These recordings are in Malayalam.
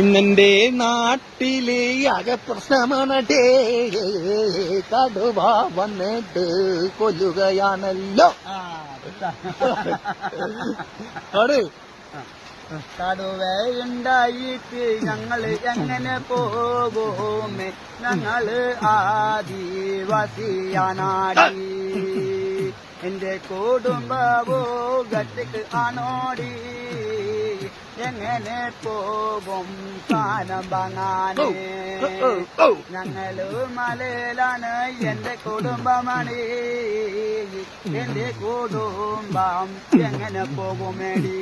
ഇന്നെന്റെ നാട്ടിലെ ആകെ പ്രശ്നമാണേ കടുവ വന്നിട്ട് കൊല്ലുകയാണല്ലോ. കടുവയുണ്ടായിട്ട് ഞങ്ങൾ എങ്ങനെ പോകുമേ? ഞങ്ങൾ ആദിവാസിയാനാടി എന്റെ കുടുംബവോ ഗട്ടിക്ക് ആണോടി. എങ്ങനെ പോകും കാനം വാങ്ങാനേ ഞങ്ങൾ മലയിലാണ് എന്റെ കുടുംബമാണ്. എന്റെ കുടുംബം എങ്ങനെ പോകുമേടി?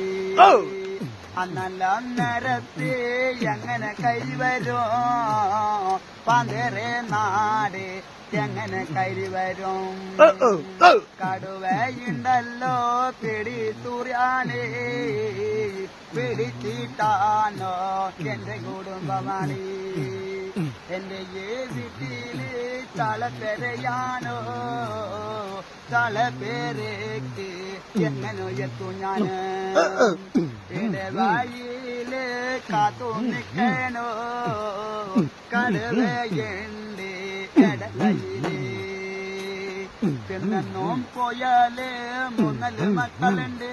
അന്നല്ല നേരത്തെ എങ്ങനെ കൈവരും? പന്തേറെ നാട് എങ്ങനെ കൈവരും? കടുവയുണ്ടല്ലോ പിടി തൂറിയാനേ പിടിച്ചിട്ടാനോ എന്റെ കുടുംബമാണി എന്റെ ഈ തലപ്പെരയാണോ തളപ്പെരയാനോ തളപ്പേരേക്ക് എങ്ങനെ എത്തു ഞാൻ ഇടവായിൽ കാത്തു നിൽക്കണോ? കടുവയുണ്ട് ഇടവയിൽ പിന്നെന്നും പോയാൽ മൂന്നൽ മക്കളുണ്ട്.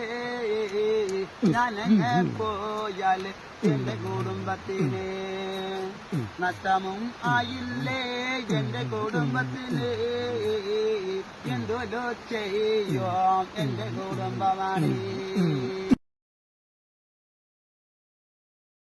ഞാനങ്ങ് പോയാൽ എന്റെ കുടുംബത്തിന് നഷ്ടമും ആയില്ലേ? എന്റെ കുടുംബത്തിന് എന്തോലോ ചെയ്യോ. എന്റെ കുടുംബമാണ്